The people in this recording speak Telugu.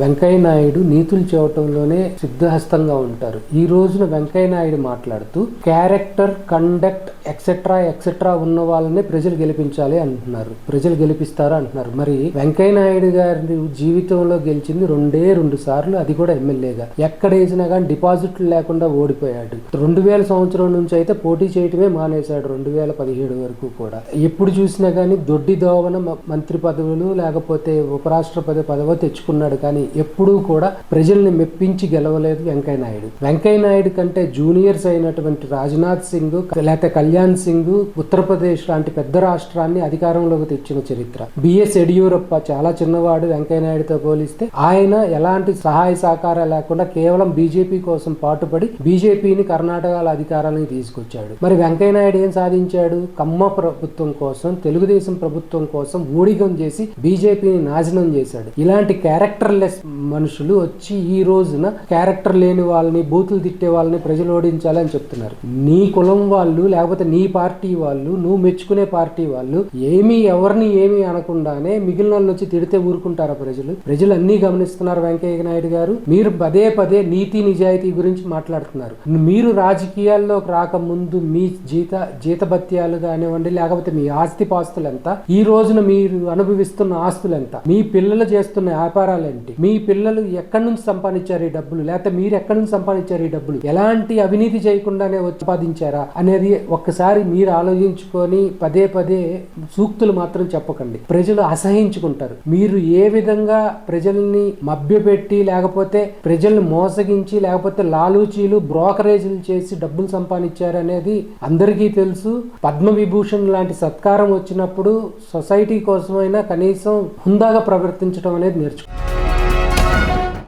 వెంకయ్య నాయుడు నీతులు చెప్పడంలోనే సిద్ధహస్తంగా ఉంటారు. ఈ రోజున వెంకయ్య నాయుడు మాట్లాడుతూ క్యారెక్టర్ కండక్ట్ ఎక్సెట్రా ఎక్సెట్రా ఉన్న వాళ్ళనే ప్రజలు గెలిపించాలి అంటున్నారు. ప్రజలు గెలిపిస్తారు అంటున్నారు. మరి వెంకయ్య నాయుడు గారి జీవితంలో గెలిచింది రెండే రెండు సార్లు. అది కూడా ఎమ్మెల్యేగా. ఎక్కడ వేసినా కానీ డిపాజిట్లు లేకుండా ఓడిపోయాడు. రెండు వేల సంవత్సరం నుంచి అయితే పోటీ చేయటమే మానేశాడు రెండు వేల పదిహేడు వరకు కూడా. ఎప్పుడు చూసినా కానీ దొడ్డి దోవన మ- మంత్రి పదవులు లేకపోతే ఉపరాష్ట్రపతి పదవి తెచ్చుకున్నాడు కానీ ఎప్పుడూ కూడా ప్రజల్ని మెప్పించి గెలవలేదు వెంకయ్య నాయుడు. వెంకయ్య నాయుడు కంటే జూనియర్స్ అయినటువంటి రాజ్నాథ్ సింగ్ లేకపోతే కళ్యాణ్ సింగ్ ఉత్తరప్రదేశ్ లాంటి పెద్ద రాష్ట్రాన్ని అధికారంలోకి తెచ్చిన చరిత్ర. బిఎస్ యడియూరప్ప చాలా చిన్నవాడు వెంకయ్య నాయుడుతో పోలిస్తే ఆయన ఎలాంటి సహాయ సహకారాలు లేకుండా కేవలం బీజేపీ కోసం పాటుపడి బీజేపీని కర్ణాటకలో అధికారానికి తీసుకొచ్చాడు. మరి వెంకయ్య నాయుడు ఏం సాధించాడు? కమ్మ ప్రభుత్వం కోసం తెలుగుదేశం ప్రభుత్వం కోసం ఊడిగం చేసి బీజేపీని నాశనం చేశాడు. ఇలాంటి క్యారెక్టర్లెస్ మనుషులు వచ్చి ఈ రోజున క్యారెక్టర్ లేని వాళ్ళని బూతులు తిట్టే వాళ్ళని ప్రజలు ఓడించాలని చెప్తున్నారు. నీ కులం వాళ్ళు లేకపోతే నీ పార్టీ వాళ్ళు నువ్వు మెచ్చుకునే పార్టీ వాళ్ళు ఏమీ ఎవరిని ఏమీ అనకుండానే మిగిలిన వాళ్ళు వచ్చి తిడితే ఊరుకుంటారా ప్రజలు? ప్రజలు అన్నీ గమనిస్తున్నారు వెంకయ్య నాయుడు గారు. మీరు పదే పదే నీతి నిజాయితీ గురించి మాట్లాడుతున్నారు. మీరు రాజకీయాల్లోకి రాకముందు మీ జీత జీతభత్యాలు కానివ్వండి లేకపోతే మీ ఆస్తి పాస్తులు ఎంత? ఈ రోజున మీరు అనుభవిస్తున్న ఆస్తులు ఎంత? మీ పిల్లలు చేస్తున్న వ్యాపారాలు ఏంటి? మీ పిల్లలు ఎక్కడి నుంచి సంపాదించారు ఈ డబ్బులు? లేకపోతే మీరు ఎక్కడి నుంచి సంపాదించారు ఈ డబ్బులు? ఎలాంటి అవినీతి చేయకుండానే సంపాదించారా అనేది ఒక్కసారి మీరు ఆలోచించుకొని పదే పదే సూక్తులు మాత్రం చెప్పకండి. ప్రజలు అసహించుకుంటారు. మీరు ఏ విధంగా ప్రజల్ని మభ్యపెట్టి లేకపోతే ప్రజల్ని మోసగించి లేకపోతే లాలూచీలు బ్రోకరేజీలు చేసి డబ్బులు సంపాదించారు అనేది అందరికీ తెలుసు. పద్మ విభూషణ్ లాంటి సత్కారం వచ్చినప్పుడు సొసైటీ కోసమైనా కనీసం హుందాగా ప్రవర్తించడం అనేది నేర్చుకో